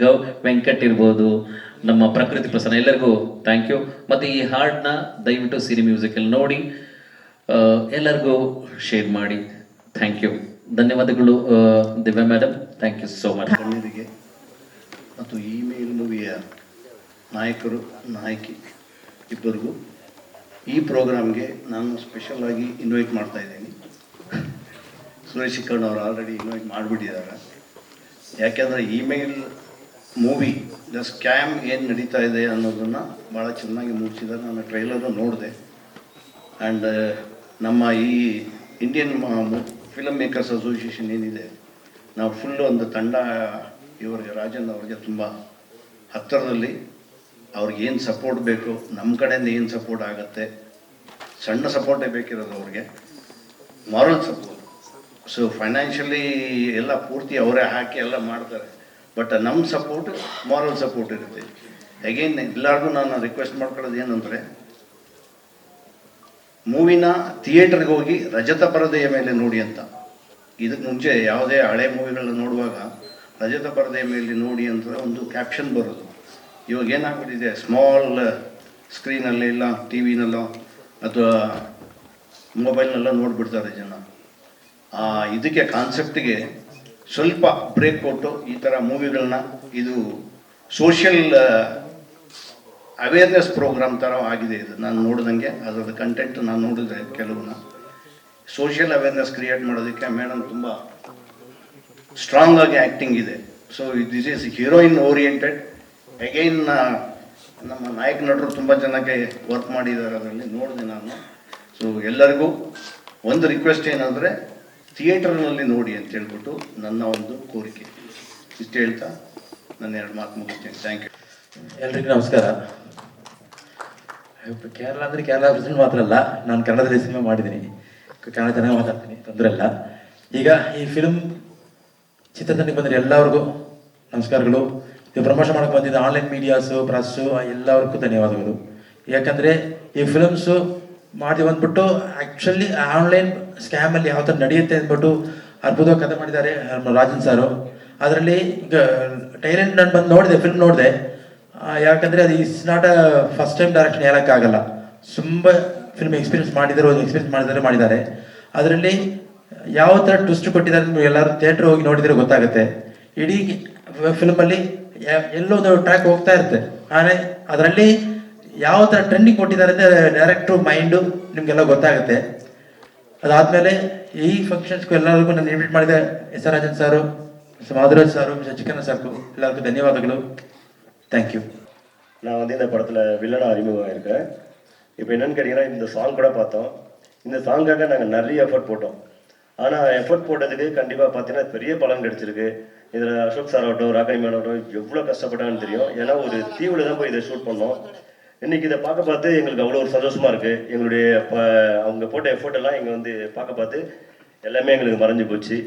ಗೌ ವೆಂಕಟ್ ಇರ್ಬೋದು, ನಮ್ಮ ಪ್ರಕೃತಿ ಪ್ರಸನ್ನ ಎಲ್ಲರಿಗೂ ಥ್ಯಾಂಕ್ ಯು ಮತ್ತು ಈ ಹಾಡನ್ನ ದಯವಿಟ್ಟು ಸಿರಿ ಮ್ಯೂಸಿಕಲ್ಲಿ ನೋಡಿ ಎಲ್ಲರಿಗೂ ಶೇರ್ ಮಾಡಿ ಥ್ಯಾಂಕ್ ಯು ಧನ್ಯವಾದಗಳು Divya madam thank you so much ಗಣ್ಯರಿಗೆ ಮತ್ತು ಇಮೇಲ್ ಮೂವಿಯ ನಾಯಕರು, ನಾಯಕಿ ಇಬ್ಬರಿಗೂ ಈ ಪ್ರೋಗ್ರಾಮ್ಗೆ ನಾನು ಸ್ಪೆಷಲ್ ಆಗಿ ಇನ್ವೈಟ್ ಮಾಡ್ತಾ ಇದ್ದೀನಿ. ಸುರೇಶ್ ಅವರು ಆಲ್ರೆಡಿ ಇನ್ವೈಟ್ ಮಾಡಿಬಿಟ್ಟಿದ್ದಾರೆ. ಯಾಕೆಂದರೆ ಇಮೇಲ್ ಮೂವಿ, ದ ಸ್ಕ್ಯಾಮ್ ಏನು ನಡೀತಾ ಇದೆ ಅನ್ನೋದನ್ನು ಭಾಳ ಚೆನ್ನಾಗಿ ಮೂಡಿಸಿದ ನಾನು ಟ್ರೈಲರು ನೋಡಿದೆ. ಆ್ಯಂಡ್ ನಮ್ಮ ಈ ಇಂಡಿಯನ್ ಫಿಲಮ್ ಮೇಕರ್ಸ್ ಅಸೋಸಿಯೇಷನ್ ಏನಿದೆ, ನಾವು ಫುಲ್ಲು ಒಂದು ತಂಡ, ಇವರಿಗೆ, ರಾಜನ್ ಅವರಿಗೆ ತುಂಬ ಹತ್ತಿರದಲ್ಲಿ ಅವ್ರಿಗೆ ಏನು ಸಪೋರ್ಟ್ ಬೇಕು ನಮ್ಮ ಕಡೆಯಿಂದ ಏನು ಸಪೋರ್ಟ್ ಆಗುತ್ತೆ, ಸಣ್ಣ ಸಪೋರ್ಟೇ ಬೇಕಿರೋದು ಅವ್ರಿಗೆ ಮಾರಲ್ ಸಪೋರ್ಟ್ ಸೊ ಫೈನಾನ್ಷಿಯಲಿ ಎಲ್ಲ ಪೂರ್ತಿ ಅವರೇ ಹಾಕಿ ಎಲ್ಲ ಮಾಡ್ತಾರೆ. ಬಟ್ ನಮ್ಮ ಸಪೋರ್ಟ್ ಮಾರಲ್ ಸಪೋರ್ಟ್ ಇರುತ್ತೆ. ಅಗೇನ್ ಎಲ್ಲರಿಗೂ ನಾನು ರಿಕ್ವೆಸ್ಟ್ ಮಾಡ್ಕೊಳ್ಳೋದು ಏನಂದರೆ, ಮೂವಿನ ಥಿಯೇಟರ್ಗೆ ಹೋಗಿ ರಜತ ಪರದೆಯ ಮೇಲೆ ನೋಡಿ ಅಂತ. ಇದಕ್ಕೆ ಮುಂಚೆ ಯಾವುದೇ ಹಳೆ ಮೂವಿಗಳನ್ನ ನೋಡುವಾಗ ರಜತ ಪರದೆಯ ಮೇಲೆ ನೋಡಿ ಅಂತ ಒಂದು ಕ್ಯಾಪ್ಷನ್ ಬರೋದು. ಇವಾಗ ಏನಾಗ್ಬಿಟ್ಟಿದೆ? ಸ್ಮಾಲ್ ಸ್ಕ್ರೀನಲ್ಲಿ ಇಲ್ಲ ಟಿ ವಿನಲ್ಲೋ ಅಥವಾ ಮೊಬೈಲ್ನೆಲ್ಲ ನೋಡಿಬಿಡ್ತಾರೆ ಜನ. ಆ, ಇದಕ್ಕೆ ಕಾನ್ಸೆಪ್ಟಿಗೆ ಸ್ವಲ್ಪ ಬ್ರೇಕ್ ಕೊಟ್ಟು ಈ ಥರ ಮೂವಿಗಳನ್ನ ಇದು ಸೋಷಿಯಲ್ ಅವೇರ್ನೆಸ್ ಪ್ರೋಗ್ರಾಮ್ ಥರ ಆಗಿದೆ ಇದು. ನಾನು ನೋಡಿದಂಗೆ ಅದರದ್ದು ಕಂಟೆಂಟ್ ನಾನು ನೋಡಿದೆ ಕೆಲವನ್ನ ಸೋಷಿಯಲ್ ಅವೇರ್ನೆಸ್ ಕ್ರಿಯೇಟ್ ಮಾಡೋದಕ್ಕೆ ಮೇಡಮ್ ತುಂಬ ಸ್ಟ್ರಾಂಗ್ ಆಗಿ ಆ್ಯಕ್ಟಿಂಗ್ ಇದೆ. So this is heroine oriented again ನಮ್ಮ ನಾಯಕ ನಟರು ತುಂಬ ಚೆನ್ನಾಗಿ ವರ್ಕ್ ಮಾಡಿದ್ದಾರೆ ಅದರಲ್ಲಿ. ನೋಡಿದೆ ನಾನು. ಸೊ ಎಲ್ಲರಿಗೂ ಒಂದು ರಿಕ್ವೆಸ್ಟ್ ಏನಂದರೆ ಥಿಯೇಟರ್ನಲ್ಲಿ ನೋಡಿ ಅಂತ ಹೇಳ್ಬಿಟ್ಟು ನನ್ನ ಒಂದು ಕೋರಿಕೆ. ಇಷ್ಟು ಹೇಳ್ತಾ ನನ್ನ ಎರಡು ಮಾತು ಮುಗಿಸ್ತೇನೆ. ಥ್ಯಾಂಕ್ ಯು ಎಲ್ರಿಗೂ ನಮಸ್ಕಾರ. ಕೇರಳ ಅಂದರೆ ಕೇರಳ ಪ್ರೆಸಿಡೆಂಟ್ ಮಾತ್ರ ಅಲ್ಲ, ನಾನು ಕನ್ನಡದಲ್ಲಿ ಸಿನಿಮಾ ಮಾಡಿದ್ದೀನಿ ಕನ್ನಡ ಚೆನ್ನಾಗಿ ಮಾತಾಡ್ತೀನಿ, ತೊಂದರೆ ಇಲ್ಲ. ಈಗ ಈ ಫಿಲ್ಮ್ ಚಿತ್ರತಂಡಕ್ಕೆ ಬಂದರೆ ಎಲ್ಲರಿಗೂ ನಮಸ್ಕಾರಗಳು. ಇದು ಪ್ರಮೋಷನ್ ಮಾಡೋಕ್ಕೆ ಬಂದಿದ್ದ ಆನ್ಲೈನ್ ಮೀಡಿಯಾಸು ಪ್ರೆಸ್ಸು ಎಲ್ಲರಿಗೂ ಧನ್ಯವಾದಗಳು. ಯಾಕಂದರೆ ಈ ಫಿಲ್ಮ್ಸು ಮಾಡಿ ಬಂದ್ಬಿಟ್ಟು ಆ್ಯಕ್ಚುಲಿ ಆನ್ಲೈನ್ ಸ್ಕ್ಯಾಮಲ್ಲಿ ಯಾವ ಥರ ನಡೆಯುತ್ತೆ ಅಂದ್ಬಿಟ್ಟು ಅದ್ಭುತವಾಗಿ ಕಥೆ ಮಾಡಿದ್ದಾರೆ ರಾಜನ್ ಸಾರು. ಅದರಲ್ಲಿ ಈಗ ಟೈಲೆಂಟ್ ನಾನು ಬಂದು ನೋಡಿದೆ ಫಿಲ್ಮ್ ನೋಡಿದೆ. ಯಾಕಂದರೆ ಅದು is not a first time direction ಹೇಳೋಕ್ಕಾಗಲ್ಲ. ತುಂಬ ಫಿಲ್ಮ್ ಎಕ್ಸ್ಪೀರಿಯನ್ಸ್ ಮಾಡಿದ್ದಾರೆ ಒಂದು ಎಕ್ಸ್ಪೀರಿಯನ್ಸ್ ಮಾಡಿದ್ದಾರೆ ಮಾಡಿದ್ದಾರೆ. ಅದರಲ್ಲಿ ಯಾವ ಥರ ಟ್ವಿಸ್ಟ್ ಕೊಟ್ಟಿದ್ದಾರೆ ನೀವು ಎಲ್ಲರೂ ಥಿಯೇಟ್ರ್ ಹೋಗಿ ನೋಡಿದರೆ ಗೊತ್ತಾಗುತ್ತೆ. ಇಡೀ ಫಿಲ್ಮಲ್ಲಿ ಎಲ್ಲೋ ಒಂದು ಟ್ರ್ಯಾಕ್ ಹೋಗ್ತಾ ಇರುತ್ತೆ. ಆದರೆ ಅದರಲ್ಲಿ ಯಾವ ಥರ ಟ್ರೆಂಡಿಂಗ್ ಕೊಟ್ಟಿದ್ದಾರೆ ಅಂದರೆ ಡೈರೆಕ್ಟ್ರು ಮೈಂಡು ನಿಮಗೆಲ್ಲ ಗೊತ್ತಾಗುತ್ತೆ ಅದಾದಮೇಲೆ ಈ ಫಂಕ್ಷನ್ಸ್ಗೂ ಎಲ್ಲರಿಗೂ ನಾನು ಇನ್ವೈಟ್ ಮಾಡಿದೆ ಎಸ್ ಆರ್ ರಾಜನ್ ಸಾರು மாதுராஜ் சாரும் சச்சிகண்ண சாருக்கும் எல்லாருக்கும் தன்யவாதங்களும் தேங்க்யூ நான் வந்து இந்த படத்தில் வில்லனா அறிமுகம் இருக்கேன் இப்போ என்னன்னு கேட்டிங்கன்னா இந்த சாங் கூட பார்த்தோம் இந்த சாங்காக நாங்கள் நிறைய எஃபர்ட் போட்டோம் ஆனால் எஃபர்ட் போட்டதுக்கு கண்டிப்பாக பார்த்தீங்கன்னா பெரிய பலன் கிடைச்சிருக்கு இதில் அசோக் சார் ஆகட்டும் ராக்கனி மேன் ஆகட்டும் எவ்வளோ கஷ்டப்பட்டாங்கன்னு தெரியும் ஏன்னா ஒரு தீவில் தான் போய் இதை ஷூட் பண்ணோம் இன்னைக்கு இதை பார்க்க பார்த்து எங்களுக்கு அவ்வளோ ஒரு சந்தோஷமா இருக்கு. எங்களுடைய அவங்க போட்ட எஃபோர்ட் எல்லாம் இங்கே வந்து பார்க்க பார்த்து எல்லாமே எங்களுக்கு மறைஞ்சு போச்சு.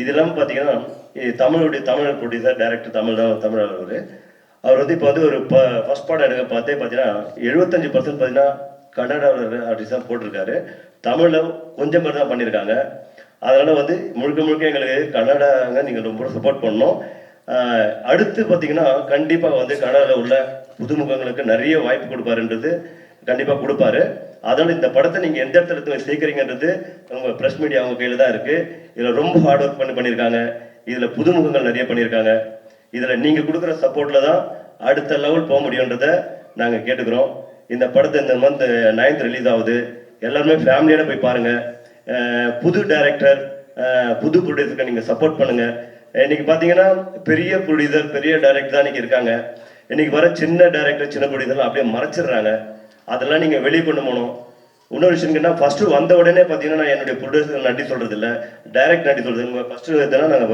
இது இல்லாமல் பார்த்தீங்கன்னா இது தமிழுடைய தமிழ் ப்ரொடியூசர் டைரக்டர் தமிழ் தான் தமிழ் அவர். அவர் வந்து இப்போ வந்து ஒரு ப ஃபர்ஸ்ட் பாடம் எடுக்க பார்த்தே பார்த்தீங்கன்னா எழுபத்தஞ்சு பர்சன்ட் பார்த்தீங்கன்னா கன்னடாவில் ஆர்டிஸ்ட் தான் போட்டிருக்காரு. தமிழில் கொஞ்சம் பேர் தான் பண்ணியிருக்காங்க. அதனால் வந்து முழுக்க முழுக்க எங்களுக்கு கன்னடாங்க நீங்கள் ரொம்ப சப்போர்ட் பண்ணணும். அடுத்து பார்த்தீங்கன்னா கண்டிப்பாக வந்து கனடாவில் உள்ள புதுமுகங்களுக்கு நிறைய வாய்ப்பு கொடுப்பாருன்றது கண்டிப்பாக கொடுப்பாரு. அதனால் இந்த படத்தை நீங்கள் எந்த இடத்துல சேர்க்குறீங்கன்றது உங்கள் ப்ரெஸ் மீடியா அவங்க கையில் தான் இருக்குது இதில் ரொம்ப ஹார்ட் ஒர்க் பண்ணி பண்ணியிருக்காங்க இதில் புதுமுகங்கள் நிறைய பண்ணியிருக்காங்க இதில் நீங்கள் கொடுக்குற சப்போர்ட்டில் தான் அடுத்த லெவல் போக முடியுன்றதை நாங்கள் கேட்டுக்கிறோம். இந்த படத்தை இந்த மந்த் நைன்த் ரிலீஸ் ஆகுது. எல்லாருமே ஃபேமிலியோட போய் பாருங்கள் புது டைரக்டர் புது ப்ரொடியூசருக்கு நீங்கள் சப்போர்ட் பண்ணுங்கள் இன்னைக்கு பார்த்தீங்கன்னா பெரிய புரிதல் பெரிய டைரக்டர் தான் இன்னைக்கு இருக்காங்க. இன்னைக்கு வர சின்ன டைரக்டர் சின்ன புரிதல் அப்படியே மறைச்சிடுறாங்க. அதெல்லாம் நீங்கள் வெளியே கொண்டு போகணும். இன்னொரு விஷயம் கேட்டால் ஃபர்ஸ்ட் வந்த உடனே பார்த்தீங்கன்னா நான் என்னுடைய ப்ரொடியூசர் நன்றி சொல்றது இல்லை டைரக்ட் நன்றி சொல்றது உங்க ஃபர்ஸ்ட் இதெல்லாம் நாங்கள்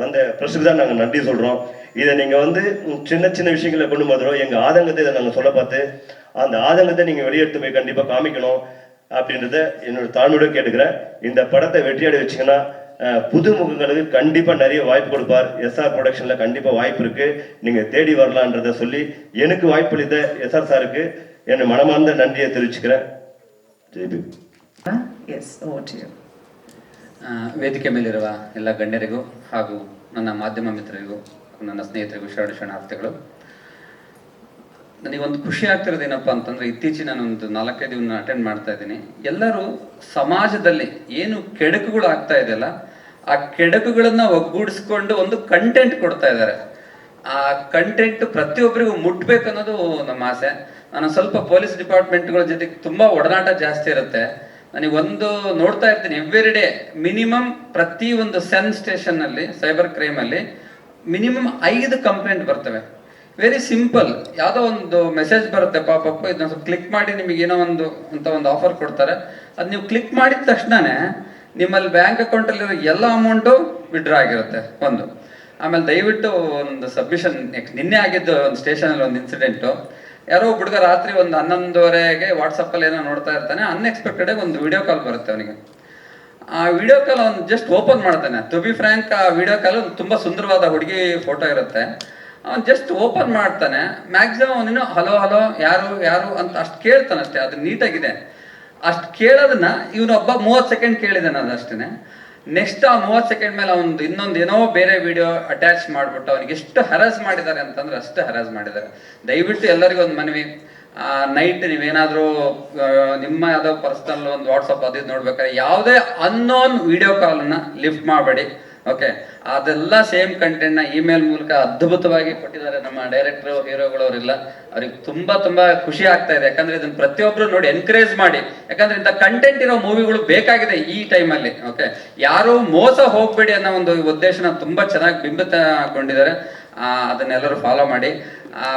வந்த ப்ரெஸ்ஸுக்கு தான் நாங்கள் நன்றி சொல்றோம். இதை நீங்க வந்து சின்ன சின்ன விஷயங்களை கொண்டு வந்துடும் எங்க ஆதங்கத்தை இதை நாங்கள் சொல்ல பார்த்து அந்த ஆதங்கத்தை நீங்க வெளியெடுத்து போய் கண்டிப்பா காமிக்கணும் அப்படின்றத என்னோட தாழ்மையோட கேட்டுக்கிறேன். இந்த படத்தை வெற்றியாடி வச்சீங்கன்னா அஹ், புது முகங்களுக்கு கண்டிப்பா நிறைய வாய்ப்பு கொடுப்பார் எஸ்ஆர் ப்ரொடக்ஷன்ல கண்டிப்பா வாய்ப்பு இருக்கு நீங்க தேடி வரலான்றத சொல்லி எனக்கு வாய்ப்பளித்த எஸ்ஆர் சாருக்கு என் மனமார்ந்த நன்றியை தெரிவிச்சுக்கிறேன் Jaypee S over to you ಆ, ವೇದಿಕೆ ಮೇಲಿರುವ ಎಲ್ಲ ಗಣ್ಯರಿಗೂ ಹಾಗೂ ನನ್ನ ಮಾಧ್ಯಮ ಮಿತ್ರರಿಗೂ ನನ್ನ ಸ್ನೇಹಿತರಿಗೂ ಶರಣ ಶರಣಾರ್ಥಿಗಳು ನನಗೊಂದು ಖುಷಿ ಆಗ್ತಿರೋದು ಏನಪ್ಪ ಅಂತಂದ್ರೆ ಇತ್ತೀಚಿನ ನಾನೊಂದು ನಾಲ್ಕೈದು ದಿನ ಅಟೆಂಡ್ ಮಾಡ್ತಾ ಇದ್ದೀನಿ ಎಲ್ಲರೂ ಸಮಾಜದಲ್ಲಿ ಏನು ಕೆಡಕುಗಳು ಆಗ್ತಾ ಇದೆಯಲ್ಲ ಆ ಕೆಡಕುಗಳನ್ನ ಒಗ್ಗೂಡಿಸ್ಕೊಂಡು ಒಂದು ಕಂಟೆಂಟ್ ಕೊಡ್ತಾ ಇದ್ದಾರೆ. ಆ ಕಂಟೆಂಟ್ ಪ್ರತಿಯೊಬ್ಬರಿಗೂ ಮುಟ್ಬೇಕು ಅನ್ನೋದು ನಮ್ಮ ಆಸೆ. ನಾನು ಸ್ವಲ್ಪ ಪೊಲೀಸ್ ಡಿಪಾರ್ಟ್ಮೆಂಟ್ಗಳ ಜೊತೆ ತುಂಬಾ ಒಡನಾಟ ಜಾಸ್ತಿ ಇರುತ್ತೆ. ನನಗೆ ಒಂದು ನೋಡ್ತಾ ಇರ್ತೀನಿ ಎವ್ರಿ ಡೇ ಮಿನಿಮಮ್ ಪ್ರತಿ ಒಂದು ಸೆನ್ ಸ್ಟೇಷನ್ ಅಲ್ಲಿ ಸೈಬರ್ ಕ್ರೈಮ್ ಅಲ್ಲಿ ಮಿನಿಮಮ್ ಐದು ಕಂಪ್ಲೇಂಟ್ ಬರ್ತವೆ. ವೆರಿ ಸಿಂಪಲ್ ಯಾವುದೋ ಒಂದು ಮೆಸೇಜ್ ಬರುತ್ತೆ, ಪಾಪ ಇದನ್ನ ಸ್ವಲ್ಪ ಕ್ಲಿಕ್ ಮಾಡಿ ನಿಮಗೆ ಏನೋ ಒಂದು ಅಂತ ಒಂದು ಆಫರ್ ಕೊಡ್ತಾರೆ. ಅದು ನೀವು ಕ್ಲಿಕ್ ಮಾಡಿದ ತಕ್ಷಣನೇ ನಿಮ್ಮಲ್ಲಿ ಬ್ಯಾಂಕ್ ಅಕೌಂಟಲ್ಲಿರೋ ಎಲ್ಲ ಅಮೌಂಟು ವಿಡ್ರಾ ಆಗಿರುತ್ತೆ, ಒಂದು. ಆಮೇಲೆ ದಯವಿಟ್ಟು ಒಂದು ಸಬ್ಮಿಷನ್ ನಿನ್ನೆ ಆಗಿದ್ದು ಒಂದು ಸ್ಟೇಷನಲ್ಲಿ ಒಂದು ಇನ್ಸಿಡೆಂಟು ಯಾರೋ ಹುಡುಗ ರಾತ್ರಿ ಒಂದು ಹನ್ನೊಂದುವರೆಗೆ ವಾಟ್ಸಪ್ಪಲ್ಲಿ ಏನೋ ನೋಡ್ತಾ ಇರ್ತಾನೆ ಅನ್ಎಕ್ಸ್ಪೆಕ್ಟೆಡ್ ಒಂದು ವಿಡಿಯೋ ಕಾಲ್ ಬರುತ್ತೆ ಅವನಿಗೆ. ಆ ವಿಡಿಯೋ ಕಾಲ್ ಅವ್ನು ಜಸ್ಟ್ ಓಪನ್ ಮಾಡ್ತಾನೆ. ಟು ಬಿ ಫ್ರ್ಯಾಂಕ್ ಆ ವಿಡಿಯೋ ಕಾಲ್ ತುಂಬಾ ಸುಂದರವಾದ ಹುಡುಗಿ ಫೋಟೋ ಇರುತ್ತೆ. ಅವ್ನು ಜಸ್ಟ್ ಓಪನ್ ಮಾಡ್ತಾನೆ. ಮ್ಯಾಕ್ಸಿಮಮ್ ಅವನೇನು ಹಲೋ ಹಲೋ ಯಾರು ಯಾರು? ಅಂತ ಅಷ್ಟು ಕೇಳ್ತಾನೆ ಅಷ್ಟೇ ಅದು ನೀಟಾಗಿದೆ ಅಷ್ಟು ಕೇಳೋದನ್ನ ಇವನೊಬ್ಬ ಮೂವತ್ತು ಸೆಕೆಂಡ್ ಕೇಳಿದಾನೆ ಅದು ಅಷ್ಟೇ ನೆಕ್ಸ್ಟ್ ಆ ಮೂವತ್ತು ಸೆಕೆಂಡ್ ಮೇಲೆ ಅವನು ಇನ್ನೊಂದು ಏನೋ ಬೇರೆ ವಿಡಿಯೋ ಅಟ್ಯಾಚ್ ಮಾಡ್ಬಿಟ್ಟು ಅವನಿಗೆ ಎಷ್ಟು ಹರಾಸ್ ಮಾಡಿದ್ದಾರೆ ಅಂತಂದ್ರೆ ಅಷ್ಟು ಹರಾಸ್ ಮಾಡಿದ್ದಾರೆ. ದಯವಿಟ್ಟು ಎಲ್ಲರಿಗೂ ಒಂದು ಮನವಿ. ನೈಟ್ ನೀವೇನಾದರೂ ನಿಮ್ಮ ಯಾವುದೋ ಪರ್ಸನಲ್ ಒಂದು ವಾಟ್ಸಪ್ ಅದು ನೋಡ್ಬೇಕಾದ್ರೆ ಯಾವುದೇ ಅನ್ನೋನ್ ವಿಡಿಯೋ ಕಾಲನ್ನು ಲಿಫ್ಟ್ ಮಾಡಬೇಡಿ. ಓಕೆ ಅದೆಲ್ಲ ಸೇಮ್ ಕಂಟೆಂಟ್ನ ಇಮೇಲ್ ಮೂಲಕ ಅದ್ಭುತವಾಗಿ ಕೊಟ್ಟಿದ್ದಾರೆ ನಮ್ಮ ಡೈರೆಕ್ಟರ್ ಹೀರೋಗಳು ಅವರೆಲ್ಲ. ಅವ್ರಿಗೆ ತುಂಬಾ ತುಂಬಾ ಖುಷಿ ಆಗ್ತಾ ಇದೆ. ಯಾಕಂದ್ರೆ ಇದನ್ನ ಪ್ರತಿಯೊಬ್ರು ನೋಡಿ ಎನ್ಕರೇಜ್ ಮಾಡಿ. ಯಾಕಂದ್ರೆ ಇಂಥ ಕಂಟೆಂಟ್ ಇರೋ ಮೂವಿಗಳು ಬೇಕಾಗಿದೆ ಈ ಟೈಮಲ್ಲಿ ಓಕೆ ಯಾರು ಮೋಸ ಹೋಗ್ಬೇಡಿ ಅನ್ನೋ ಒಂದು ಉದ್ದೇಶನ ತುಂಬಾ ಚೆನ್ನಾಗಿ ಬಿಂಬಿತಗೊಂಡಿದ್ದಾರೆ. ಆ, ಅದನ್ನೆಲ್ಲರೂ ಫಾಲೋ ಮಾಡಿ.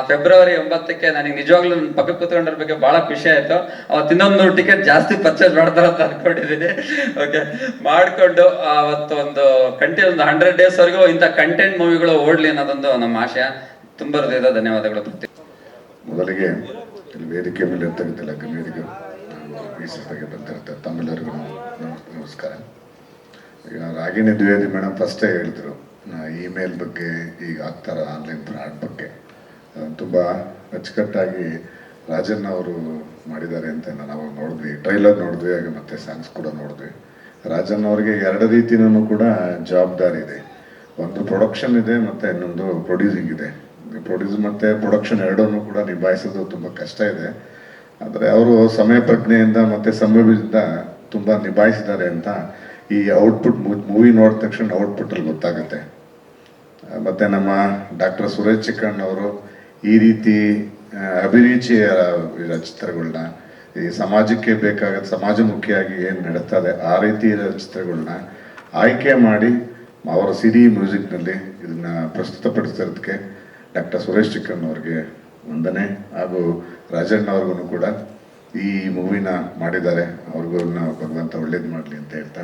ಫೆಬ್ರವರಿ ಒಂಬತ್ತಕ್ಕೆ ನನಗೆ ನಿಜವಾಗ್ಲೂ ನನ್ನ ಪಕ್ಕ ಕೂತ್ಕೊಂಡ್ರ ಬಗ್ಗೆ ಬಹಳ ಖುಷಿ ಆಯ್ತು. ಅವತ್ತು ಇನ್ನೊಂದು ಟಿಕೆಟ್ ಜಾಸ್ತಿ ಪರ್ಚೇಸ್ ಮಾಡ್ತಾರ ಅಂತ ಅನ್ಕೊಂಡಿದ್ದೀನಿ ಓಕೆ ಮಾಡಿಕೊಂಡು ಅವತ್ತು ಒಂದು ಕಂಟಿ ಒಂದು ಹಂಡ್ರೆಡ್ ಡೇಸ್ ವರೆಗೂ ಇಂಥ ಕಂಟೆಂಟ್ ಮೂವಿಗಳು ಓಡ್ಲಿ ಅನ್ನೋದೊಂದು ನಮ್ಮ ಆಶಯ. ತುಂಬ ಹೃದಯದ ಧನ್ಯವಾದಗಳು ಪ್ರತಿ ಮೊದಲಿಗೆ ವೇದಿಕೆ ಮೇಲೆ ಇರ್ತಕ್ಕಂಥ ಗಣ್ಯರಿಗೂ ಮೀಸಲಾಗಿ ಬಂದಿರುತ್ತೆ ತಮ್ಮೆಲ್ಲರಿಗೂ ನಮ- ನಮಸ್ಕಾರ. ಈಗ ರಾಗಿಣಿ ದ್ವಿವೇದಿ ಮೇಡಮ್ ಫಸ್ಟೇ ಹೇಳಿದ್ರು ಇಮೇಲ್ ಬಗ್ಗೆ, ಈಗ ಆಗ್ತಾರ ಆನ್ಲೈನ್ ಫ್ರಾಡ್ ಬಗ್ಗೆ. ತುಂಬ ಅಚ್ಚುಕಟ್ಟಾಗಿ ರಾಜನ್ ಅವರು ಮಾಡಿದ್ದಾರೆ ಅಂತ ನಾವು ನೋಡಿದ್ವಿ. ಟ್ರೈಲರ್ ನೋಡಿದ್ವಿ, ಹಾಗೆ ಮತ್ತೆ ಸಾಂಗ್ಸ್ ಕೂಡ ನೋಡಿದ್ವಿ. ರಾಜನ್ ಅವರಿಗೆ ಎರಡು ರೀತಿನೂ ಕೂಡ ಜವಾಬ್ದಾರಿ ಇದೆ. ಒಂದು ಪ್ರೊಡಕ್ಷನ್ ಇದೆ, ಮತ್ತು ಇನ್ನೊಂದು ಪ್ರೊಡ್ಯೂಸಿಂಗ್ ಇದೆ. ಪ್ರೊಡ್ಯೂಸ್ ಮತ್ತು ಪ್ರೊಡಕ್ಷನ್ ಎರಡನ್ನೂ ಕೂಡ ನಿಭಾಯಿಸೋದು ತುಂಬ ಕಷ್ಟ ಇದೆ. ಆದರೆ ಅವರು ಸಮಯ ಪ್ರಜ್ಞೆಯಿಂದ ಮತ್ತು ಸಂಭವಿಸಿದ ತುಂಬ ನಿಭಾಯಿಸಿದ್ದಾರೆ ಅಂತ ಈ ಔಟ್ಪುಟ್ ಮೂವಿ ನೋಡಿದ ತಕ್ಷಣ ಔಟ್ಪುಟಲ್ಲಿ ಗೊತ್ತಾಗುತ್ತೆ. ಮತ್ತು ನಮ್ಮ ಡಾಕ್ಟರ್ ಸುರೇಶ್ ಚಿಕ್ಕಣ್ಣ ಅವರು ಈ ರೀತಿ ಅಭಿರುಚಿಯ ಚಿತ್ರಗಳನ್ನ ಈ ಸಮಾಜಕ್ಕೆ ಬೇಕಾದ ಸಮಾಜಮುಖಿಯಾಗಿ ಏನು ನಡೀತದೆ ಆ ರೀತಿ ಚಿತ್ರಗಳನ್ನ ಆಯ್ಕೆ ಮಾಡಿ ಅವರ ಸಿಡಿ ಮ್ಯೂಸಿಕ್ನಲ್ಲಿ ಇದನ್ನ ಪ್ರಸ್ತುತಪಡಿಸಿರೋದಕ್ಕೆ ಡಾಕ್ಟರ್ ಸುರೇಶ್ ಚಿಕ್ಕಣ್ಣ ಅವ್ರಿಗೆ ವಂದನೆ. ಹಾಗೂ ರಾಜಣ್ಣ ಅವ್ರಿಗೂ ಕೂಡ ಈ ಮೂವಿನ ಮಾಡಿದ್ದಾರೆ. ಅವ್ರಿಗೂ ಭಗವಂತ ಒಳ್ಳೇದು ಮಾಡಲಿ ಅಂತ ಹೇಳ್ತಾ